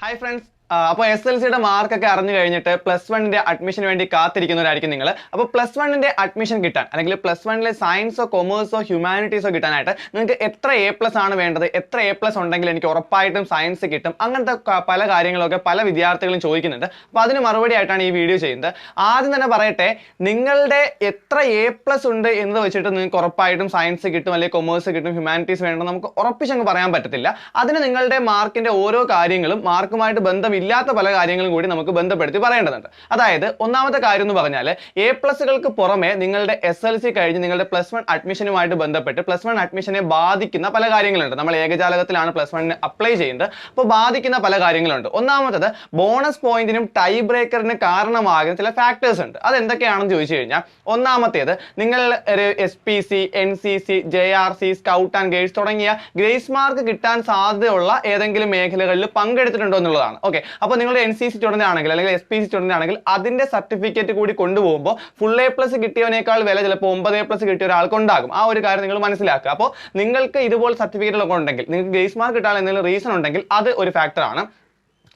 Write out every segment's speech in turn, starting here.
Hi friends, അപ്പോൾ S L സിയുടെ മാർക്കൊക്കെ അറിഞ്ഞു കഴിഞ്ഞിട്ട് പ്ലസ് വണ്ണിന്റെ അഡ്മിഷന് വേണ്ടി കാത്തിരിക്കുന്നവരായിരിക്കും നിങ്ങൾ അപ്പോൾ പ്ലസ് വണ്ണിന്റെ അഡ്മിഷൻ കിട്ടാൻ അല്ലെങ്കിൽ പ്ലസ് വണ്ണിലെ സയൻസോ കൊമേഴ്സോ ഹ്യൂമാനിറ്റീസോ കിട്ടാനായിട്ട് നിങ്ങൾക്ക് എത്ര എ പ്ലസ് ആണ് വേണ്ടത്? എത്ര എ പ്ലസ് ഉണ്ടെങ്കിൽ എനിക്ക് ഉറപ്പായിട്ടും സയൻസ് കിട്ടും? അങ്ങനത്തെ പല കാര്യങ്ങളൊക്കെ പല വിദ്യാർത്ഥികളും ചോദിക്കുന്നുണ്ട്. അപ്പോൾ അതിന് മറുപടി ആയിട്ടാണ് ഈ വീഡിയോ ചെയ്യുന്നത്. ആദ്യം തന്നെ പറയട്ടെ നിങ്ങളുടെ എത്ര എ പ്ലസ് ഉണ്ട് എന്ന് വെച്ചിട്ട് നിങ്ങൾക്ക് ഉറപ്പായിട്ടും സയൻസ് കിട്ടും അല്ലെങ്കിൽ കൊമേഴ്സ് കിട്ടും ഹ്യൂമാനിറ്റീസ് വേണമെന്ന് നമുക്ക് ഉറപ്പിച്ചങ്ങ് പറയാൻ പറ്റത്തില്ല. അതിന് നിങ്ങളുടെ മാർക്കിന്റെ ഓരോ കാര്യങ്ങളും മാർക്കുമായിട്ട് ബന്ധമില്ലാത്ത പല കാര്യങ്ങളും കൂടി നമുക്ക് ബന്ധപ്പെടുത്തി പറയേണ്ടതുണ്ട്. അതായത് ഒന്നാമത്തെ കാര്യം എന്ന് പറഞ്ഞാൽ എ പ്ലസുകൾക്ക് പുറമെ നിങ്ങളുടെ എസ് എൽ സി കഴിഞ്ഞ് നിങ്ങളുടെ പ്ലസ് വൺ അഡ്മിഷനുമായിട്ട് ബന്ധപ്പെട്ട് പ്ലസ് വൺ അഡ്മിഷനെ ബാധിക്കുന്ന പല കാര്യങ്ങളുണ്ട്. നമ്മൾ ഏകജാലകത്തിലാണ് പ്ലസ് വണ്ണിന് അപ്ലൈ ചെയ്യുന്നത്. അപ്പോൾ ബാധിക്കുന്ന പല കാര്യങ്ങളുണ്ട്. ഒന്നാമത്തത് ബോണസ് പോയിന്റിനും ടൈ ബ്രേക്കറിന് കാരണമാകുന്ന ചില ഫാക്ടേഴ്സ് ഉണ്ട്. അത് എന്തൊക്കെയാണെന്ന് ചോദിച്ചു കഴിഞ്ഞാൽ ഒന്നാമത്തേത് നിങ്ങൾ ഒരു S P C N C C J R C scout and guides തുടങ്ങിയ ഗ്രേസ് മാർക്ക് കിട്ടാൻ സാധ്യതയുള്ള ഏതെങ്കിലും മേഖലകളിൽ പങ്കെടുത്തിട്ടുണ്ടോ എന്നുള്ളതാണ്. ഓക്കെ അപ്പോൾ നിങ്ങളുടെ എൻ സി സി സ്റ്റുഡന്റ് ആണെങ്കിൽ അല്ലെങ്കിൽ എസ് പി സി സ്റ്റുഡന്റ് ആണെങ്കിൽ അതിന്റെ സർട്ടിഫിക്കറ്റ് കൂടി കൊണ്ടുപോകുമ്പോൾ ഫുൾ എ പ്ലസ് കിട്ടിയവനേക്കാൾ വില ചിലപ്പോൾ ഒമ്പത് എ പ്ലസ് കിട്ടിയ ഒരാൾക്ക് ഉണ്ടാകും. ആ ഒരു കാര്യം നിങ്ങൾ മനസ്സിലാക്കുക. അപ്പോൾ നിങ്ങൾക്ക് ഇതുപോലെ സർട്ടിഫിക്കറ്റുകളൊക്കെ ഉണ്ടെങ്കിൽ നിങ്ങൾക്ക് ഗ്രേസ് മാർക്ക് കിട്ടാൻ എന്തെങ്കിലും റീസൺ ഉണ്ടെങ്കിൽ അത് ഒരു ഫാക്ടറാണ്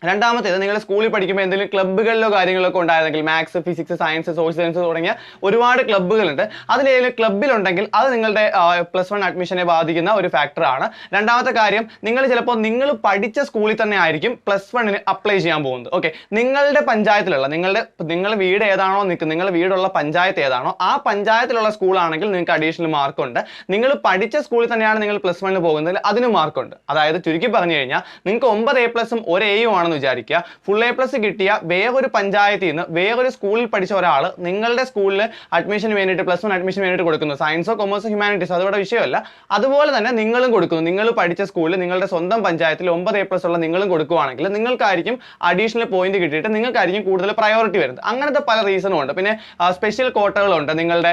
രണ്ടാമത്തേത് നിങ്ങൾ സ്കൂളിൽ പഠിക്കുമ്പോൾ എന്തെങ്കിലും ക്ലബ്ബുകളിലോ കാര്യങ്ങളൊക്കെ ഉണ്ടായിരുന്നെങ്കിൽ maths physics science social science തുടങ്ങിയ ഒരുപാട് ക്ലബ്ബുകളുണ്ട്. അതിലേതെങ്കിലും ക്ലബ്ബിലുണ്ടെങ്കിൽ അത് നിങ്ങളുടെ പ്ലസ് വൺ അഡ്മിഷനെ ബാധിക്കുന്ന ഒരു ഫാക്ടറാണ് രണ്ടാമത്തെ കാര്യം നിങ്ങൾ ചിലപ്പോൾ നിങ്ങൾ പഠിച്ച സ്കൂളിൽ തന്നെ ആയിരിക്കും പ്ലസ് വണ്ണിന് അപ്ലൈ ചെയ്യാൻ പോകുന്നത്. ഓക്കെ നിങ്ങളുടെ പഞ്ചായത്തിലുള്ള നിങ്ങളുടെ നിങ്ങൾ വീട് ഏതാണോ നിൽക്കുന്നത് നിങ്ങളുടെ വീടുള്ള പഞ്ചായത്ത് ഏതാണോ ആ പഞ്ചായത്തിലുള്ള സ്കൂളാണെങ്കിൽ നിങ്ങൾക്ക് അഡീഷണൽ മാർക്കുണ്ട് നിങ്ങൾ പഠിച്ച സ്കൂളിൽ തന്നെയാണ് നിങ്ങൾ പ്ലസ് വണ്ണിന് പോകുന്നത് അതിന് മാർക്കുണ്ട് അതായത് ചുരുക്കി പറഞ്ഞു കഴിഞ്ഞാൽ നിങ്ങൾക്ക് ഒമ്പത് എ പ്ലസും ഒരു എയും ആണെന്ന് വിചാരിക്കുക. ഫുൾ എ പ്ലസ് കിട്ടിയ വേറൊരു പഞ്ചായത്തിൽ നിന്ന് വേറൊരു സ്കൂളിൽ പഠിച്ച ഒരാൾ നിങ്ങളുടെ സ്കൂളിൽ അഡ്മിഷന് വേണ്ടിയിട്ട് പ്ലസ് വൺ അഡ്മിഷന് വേണ്ടിയിട്ട് കൊടുക്കുന്നു. സയൻസോ കൊമേഴ്സോ ഹ്യൂമാനിറ്റീസോ അതോടെ വിഷയമല്ല. അതുപോലെ തന്നെ നിങ്ങളും കൊടുക്കുന്നു. നിങ്ങൾ പഠിച്ച സ്കൂളിൽ നിങ്ങളുടെ സ്വന്തം പഞ്ചായത്തിൽ ഒമ്പത് എ പ്ലസ് ഉള്ള നിങ്ങളും കൊടുക്കുവാണെങ്കിൽ നിങ്ങൾക്കായിരിക്കും അഡീഷണൽ പോയിന്റ് കിട്ടിയിട്ട് നിങ്ങൾക്കായിരിക്കും കൂടുതൽ പ്രയോറിറ്റി വരുന്നത്. അങ്ങനത്തെ പല റീസണും ഉണ്ട്. പിന്നെ സ്പെഷ്യൽ കോട്ടകളുണ്ട് നിങ്ങളുടെ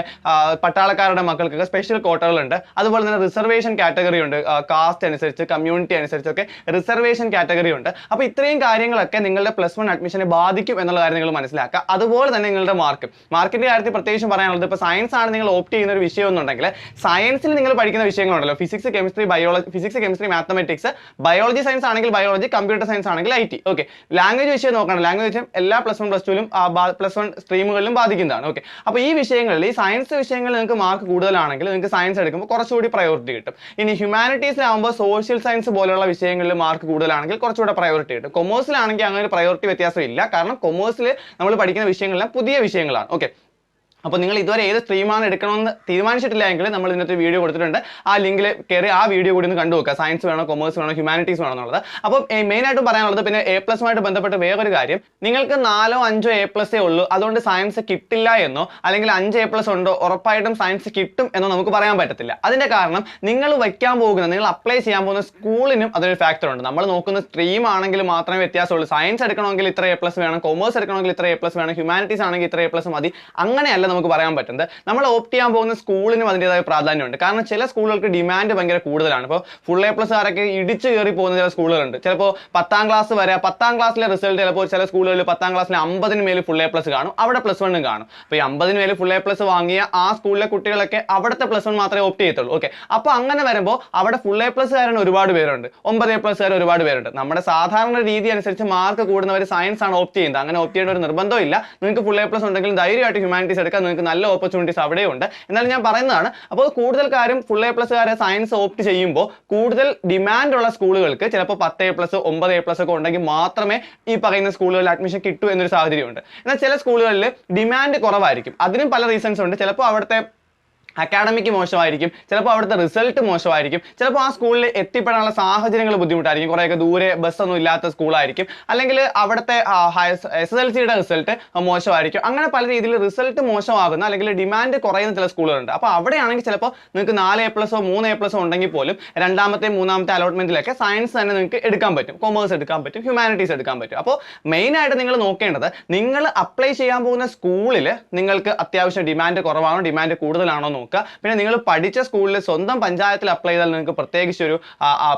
പട്ടാളക്കാരുടെ മക്കൾക്കൊക്കെ സ്പെഷ്യൽ കോട്ടകളുണ്ട് അതുപോലെ തന്നെ റിസർവേഷൻ കാറ്റഗറി ഉണ്ട്. കാസ്റ്റ് അനുസരിച്ച് കമ്മ്യൂണിറ്റി അനുസരിച്ചൊക്കെ റിസർവേഷൻ കാറ്റഗറി ഉണ്ട്. അപ്പോൾ ഇത്രയും കാര്യങ്ങളൊക്കെ നിങ്ങളുടെ പ്ലസ് വൺ അഡ്മിഷനെ ബാധിക്കും എന്നുള്ള കാര്യം നിങ്ങൾ മനസ്സിലാക്കുക. അതുപോലെ തന്നെ നിങ്ങളുടെ മാർക്ക് മാർക്കിന്റെ കാര്യത്തിൽ പ്രത്യേകിച്ചും പറയാനുള്ളത് ഇപ്പൊ സയൻസ് ആണ് നിങ്ങൾ ഓപ്റ്റ് ചെയ്യുന്ന ഒരു വിഷയം എന്നുണ്ടെങ്കിൽ സയൻസിൽ നിങ്ങൾ പഠിക്കുന്ന വിഷയങ്ങളുണ്ടല്ലോ. Physics chemistry biology physics chemistry mathematics biology science ആണെങ്കിൽ ബയോളജി കമ്പ്യൂട്ടർ സയൻസ് ആണെങ്കിൽ ഐ ടി ഓക്കെ ലാംഗ്വേജ് വിഷയം നോക്കണം ലാംഗ്വേജ് വിഷയം എല്ലാ പ്ലസ് വൺ പ്ലസ് ടുവിലും പ്ലസ് വൺ സ്ട്രീമുകളിലും ബാധിക്കുന്നതാണ്. ഓക്കെ അപ്പോൾ ഈ വിഷയങ്ങളിൽ ഈ സയൻസ് വിഷയങ്ങളിൽ നിങ്ങൾക്ക് മാർക്ക് കൂടുതലാണെങ്കിൽ നിങ്ങൾക്ക് സയൻസ് എടുക്കുമ്പോൾ കുറച്ചുകൂടി പ്രയോറിറ്റി കിട്ടും. ഇനി ഹ്യൂമാനിറ്റീസിലാകുമ്പോൾ സോഷ്യൽ സയൻസ് പോലെയുള്ള വിഷയങ്ങളിൽ മാർക്ക് കൂടുതലാണെങ്കിൽ കുറച്ചുകൂടെ പ്രയോറിറ്റി കിട്ടും. കൊമേഴ്സിലാണെങ്കിൽ അങ്ങനെ ഒരു പ്രയോറിറ്റി വ്യത്യാസം ഇല്ല. കാരണം കൊമേഴ്സിൽ നമ്മൾ പഠിക്കുന്ന വിഷയങ്ങളെല്ലാം പുതിയ വിഷയങ്ങളാണ്. ഓക്കെ അപ്പോൾ നിങ്ങൾ ഇതുവരെ ഏത് സ്ട്രീമാണ് എടുക്കണമെന്ന് തീരുമാനിച്ചിട്ടില്ല എങ്കിൽ നമ്മൾ ഇതിനകത്ത് വീഡിയോ കൊടുത്തിട്ടുണ്ട്. ആ ലിങ്കിൽ കയറി ആ വീഡിയോ കൂടി ഒന്ന് കണ്ടു നോക്കുക. സയൻസ് വേണോ കൊമേഴ്സ് വേണോ ഹ്യൂമാനിറ്റീസ് വേണോ എന്നുള്ളത്. അപ്പോൾ മെയിൻ ആയിട്ട് പറയാനുള്ളത് പിന്നെ എ പ്ലസുമായിട്ട് ബന്ധപ്പെട്ട് വേറൊരു കാര്യം. നിങ്ങൾക്ക് നാലോ അഞ്ചോ എ പ്ലസേ ഉള്ളൂ. അതുകൊണ്ട് സയൻസ് കിട്ടില്ല എന്നോ അല്ലെങ്കിൽ അഞ്ച് എ പ്ലസ് ഉണ്ടോ ഉറപ്പായിട്ടും സയൻസ് കിട്ടും എന്നോ നമുക്ക് പറയാൻ പറ്റത്തില്ല. അതിന്റെ കാരണം നിങ്ങൾ വയ്ക്കാൻ പോകുന്ന നിങ്ങൾ അപ്ലൈ ചെയ്യാൻ പോകുന്ന സ്കൂളിനും അതൊരു ഫാക്ടർ ഉണ്ട്. നമ്മൾ നോക്കുന്ന സ്ട്രീം ആണെങ്കിൽ മാത്രമേ വ്യത്യാസമുള്ളൂ. സയൻസ് എടുക്കണമെങ്കിൽ ഇത്ര എ പ്ലസ് വേണം കൊമേഴ്സ് എടുക്കണമെങ്കിൽ ഇത്ര എ പ്ലസ് വേണം ഹ്യൂമാനിറ്റീസ് ആണെങ്കിൽ ഇത്ര എ പ്ലസ് മതി. അങ്ങനെയല്ല നമുക്ക് പറയാൻ പറ്റുന്നത്. നമ്മൾ ഓപ്റ്റ് ചെയ്യാൻ പോകുന്ന സ്കൂളിനും അതിന്റെതായ പ്രാധാന്യമുണ്ട്. കാരണം ചില സ്കൂളുകൾക്ക് ഡിമാൻഡ് ഭയങ്കര കൂടുതലാണ്. ഇപ്പോൾ ഫുൾ എ പ്ലസ് ആരൊക്കെ ഇടിച്ചു കയറി പോകുന്ന ചില സ്കൂളുകളുണ്ട് ചിലപ്പോൾ പത്താം ക്ലാസ് വരെ പത്താം ക്ലാസ്സിലെ റിസൾട്ട് ചിലപ്പോൾ ചില സ്കൂളുകളിൽ പത്താം ക്ലാസ്സിൽ അമ്പതിന് മേൽ ഫുൾ എ പ്ലസ് കാണും. അവിടെ പ്ലസ് വണ്ണും കാണും. അപ്പോൾ ഈ അമ്പതിന് മേൽ ഫുൾ എ പ്ലസ് വാങ്ങിയ ആ സ്കൂളിലെ കുട്ടികളൊക്കെ അവിടുത്തെ പ്ലസ് വൺ മാത്രമേ ഓപ്റ്റ് ചെയ്യത്തുള്ളൂ. ഓക്കെ അപ്പോൾ അങ്ങനെ വരുമ്പോൾ അവിടെ ഫുൾ എ പ്ലസ് കാരൻ ഒരുപാട് പേരുണ്ട്. ഒമ്പത് എ കാരൻ ഒരുപാട് പേരുണ്ട്. നമ്മുടെ സാധാരണ രീതി അനുസരിച്ച് മാർക്ക് കൂടുന്നവർ സയൻസ് ആണ് ഓപ്റ്റ് ചെയ്യുന്നത്. അങ്ങനെ ഓപ്റ്റ് ചെയ്യേണ്ട ഒരു നിർബന്ധമില്ല നിങ്ങൾക്ക് ഫുൾ എ പ്ലസ് ഉണ്ടെങ്കിൽ ധൈര്യമായിട്ട് ഹ്യൂമാനിറ്റീസ് എടുക്കാൻ നിങ്ങൾക്ക് നല്ല ഓപ്പർച്യൂണിറ്റീസ് അവിടെയുണ്ട്. എന്നാലും ഞാൻ പറയുന്നതാണ് അപ്പോൾ കൂടുതൽ കാര്യം ഫുൾ എ പ്ലസ് കാരെ സയൻസ് ഓപ്റ്റ് ചെയ്യുമ്പോൾ കൂടുതൽ ഡിമാൻഡ് ഉള്ള സ്കൂളുകൾക്ക് ചിലപ്പോൾ പത്ത് എ പ്ലസ് ഒമ്പത് എ പ്ലസ് ഒക്കെ ഉണ്ടെങ്കിൽ മാത്രമേ ഈ പറയുന്ന സ്കൂളുകളിൽ അഡ്മിഷൻ കിട്ടൂ എന്നൊരു സാഹചര്യമുണ്ട്. എന്നാൽ ചില സ്കൂളുകളിൽ ഡിമാൻഡ് കുറവായിരിക്കും. അതിനും പല റീസൺസ് ഉണ്ട്. ചിലപ്പോൾ അവിടുത്തെ അക്കാഡമിക്ക് മോശമായിരിക്കും ചിലപ്പോൾ അവിടുത്തെ റിസൾട്ട് മോശമായിരിക്കും ചിലപ്പോൾ ആ സ്കൂളിൽ എത്തിപ്പെടാനുള്ള സാഹചര്യങ്ങൾ ബുദ്ധിമുട്ടായിരിക്കും. കുറേയൊക്കെ ദൂരെ ബസ്സൊന്നും ഇല്ലാത്ത സ്കൂളായിരിക്കും അല്ലെങ്കിൽ അവിടുത്തെ എസ് എസ് എൽ സിയുടെ റിസൾട്ട് മോശമായിരിക്കും. അങ്ങനെ പല രീതിയിൽ റിസൾട്ട് മോശമാകുന്ന അല്ലെങ്കിൽ ഡിമാൻഡ് കുറയുന്ന ചില സ്കൂളുകളുണ്ട് അപ്പോൾ അവിടെയാണെങ്കിൽ ചിലപ്പോൾ നിങ്ങൾക്ക് നാല് എ പ്ലസോ മൂന്ന് എ പ്ലസോ ഉണ്ടെങ്കിൽ പോലും രണ്ടാമത്തെ മൂന്നാമത്തെ അലോട്ട്മെന്റിലൊക്കെ സയൻസ് തന്നെ നിങ്ങൾക്ക് എടുക്കാൻ പറ്റും. കൊമേഴ്സ് എടുക്കാൻ പറ്റും. ഹ്യൂമാനിറ്റീസ് എടുക്കാൻ പറ്റും. അപ്പോൾ മെയിനായിട്ട് നിങ്ങൾ നോക്കേണ്ടത് നിങ്ങൾ അപ്ലൈ ചെയ്യാൻ പോകുന്ന സ്കൂളിൽ നിങ്ങൾക്ക് അത്യാവശ്യം ഡിമാൻഡ് കുറവാണോ ഡിമാൻഡ് കൂടുതലാണോ നോക്കുക. പിന്നെ നിങ്ങൾ പഠിച്ച സ്കൂളിൽ സ്വന്തം പഞ്ചായത്തിൽ അപ്ലൈ ചെയ്താൽ നിങ്ങൾക്ക് പ്രത്യേകിച്ച് ഒരു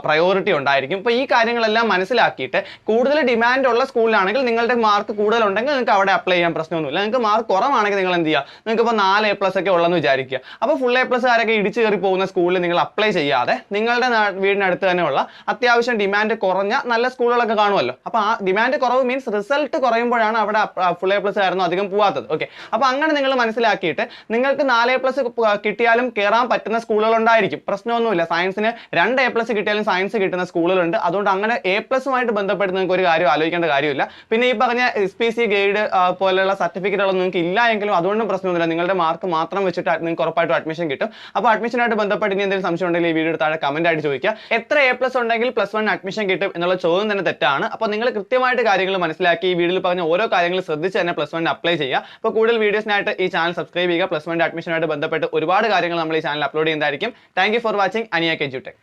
പ്രയോറിറ്റി ഉണ്ടായിരിക്കും. അപ്പോൾ ഈ കാര്യങ്ങളെല്ലാം മനസ്സിലാക്കിയിട്ട് കൂടുതൽ ഡിമാൻഡ് ഉള്ള സ്കൂളിലാണെങ്കിൽ നിങ്ങളുടെ മാർക്ക് കൂടുതലുണ്ടെങ്കിൽ നിങ്ങൾക്ക് അവിടെ അപ്ലൈ ചെയ്യാൻ പ്രശ്നമൊന്നുമില്ല. നിങ്ങൾക്ക് മാർക്ക് കുറവാണെങ്കിൽ നിങ്ങൾ എന്ത് ചെയ്യുക? നിങ്ങൾക്ക് ഇപ്പോൾ നാല് എ പ്ലസ് ഒക്കെ ഉള്ളതെന്ന് വിചാരിക്കുക. അപ്പോൾ ഫുൾ എ പ്ലസ് ആരൊക്കെ ഇടിച്ചു കയറി പോകുന്ന സ്കൂളിൽ നിങ്ങൾ അപ്ലൈ ചെയ്യാതെ നിങ്ങളുടെ വീടിനടുത്ത് തന്നെയുള്ള അത്യാവശ്യം ഡിമാൻഡ് കുറഞ്ഞ നല്ല സ്കൂളുകളൊക്കെ കാണുമല്ലോ. അപ്പോൾ ആ ഡിമാൻഡ് കുറവ് മീൻസ് റിസൾട്ട് കുറയുമ്പോഴാണ് അവിടെ ഫുൾ എ പ്ലസ് ആയിരുന്നു അധികം പോവാത്തത്. ഓക്കെ അപ്പോൾ അങ്ങനെ നിങ്ങൾ മനസ്സിലാക്കിയിട്ട് നിങ്ങൾക്ക് നാല് എ പ്ലസ് കിട്ടിയാലും കയറാൻ പറ്റുന്ന സ്കൂളുകൾ ഉണ്ടായിരിക്കും പ്രശ്നമൊന്നുമില്ല. സയൻസിന് രണ്ട് എ പ്ലസ് കിട്ടിയാലും സയൻസ് കിട്ടുന്ന സ്കൂളുകളുണ്ട്. അതുകൊണ്ട് അങ്ങനെ എ പ്ലസുമായിട്ട് ബന്ധപ്പെട്ട് നിങ്ങൾക്ക് ഒരു കാര്യം ആലോചിക്കേണ്ട കാര്യമില്ല. പിന്നെ ഈ പറഞ്ഞ എസ് പി സി ഗൈഡ് പോലെയുള്ള സർട്ടിഫിക്കറ്റുകളൊന്നും നിങ്ങൾക്ക് ഇല്ല എങ്കിലും അതുകൊണ്ടും പ്രശ്നമൊന്നുമില്ല. നിങ്ങളുടെ മാർക്ക് മാത്രം വെച്ചിട്ട് നിങ്ങൾക്ക് ഉറപ്പായിട്ടും അഡ്മിഷൻ കിട്ടും. അപ്പോൾ അഡ്മിഷനായിട്ട് ബന്ധപ്പെട്ട് ഇനി എന്തെങ്കിലും സംശയം ഉണ്ടെങ്കിൽ ഈ വീഡിയോ താഴെ കമന്റ് ആയിട്ട് ചോദിക്കുക. എത്ര എ പ്ലസ് ഉണ്ടെങ്കിൽ പ്ലസ് വൺ അഡ്മിഷൻ കിട്ടും എന്നുള്ള ചോദ്യം തന്നെ തെറ്റാണ്. അപ്പോൾ നിങ്ങൾ കൃത്യമായിട്ട് കാര്യങ്ങൾ മനസ്സിലാക്കി ഈ വീഡിയോയിൽ പറഞ്ഞ ഓരോ കാര്യങ്ങളും ശ്രദ്ധിച്ച് തന്നെ പ്ലസ് വൺ അപ്ലൈ ചെയ്യുക. അപ്പോൾ കൂടുതൽ വീഡിയോസിനായിട്ട് ഈ ചാനൽ സബ്സ്ക്രൈബ് ചെയ്യുക. പ്ലസ് വൺ അഡ്മിഷനായിട്ട് ബന്ധപ്പെട്ട് ഒരുപാട് കാര്യങ്ങൾ നമ്മൾ ഈ ചാനൽ അപ്ലോഡ് ചെയ്യുന്നതായിരിക്കും. താങ്ക് ഫോർ വാച്ചിങ് അനിയ കെജുടെക്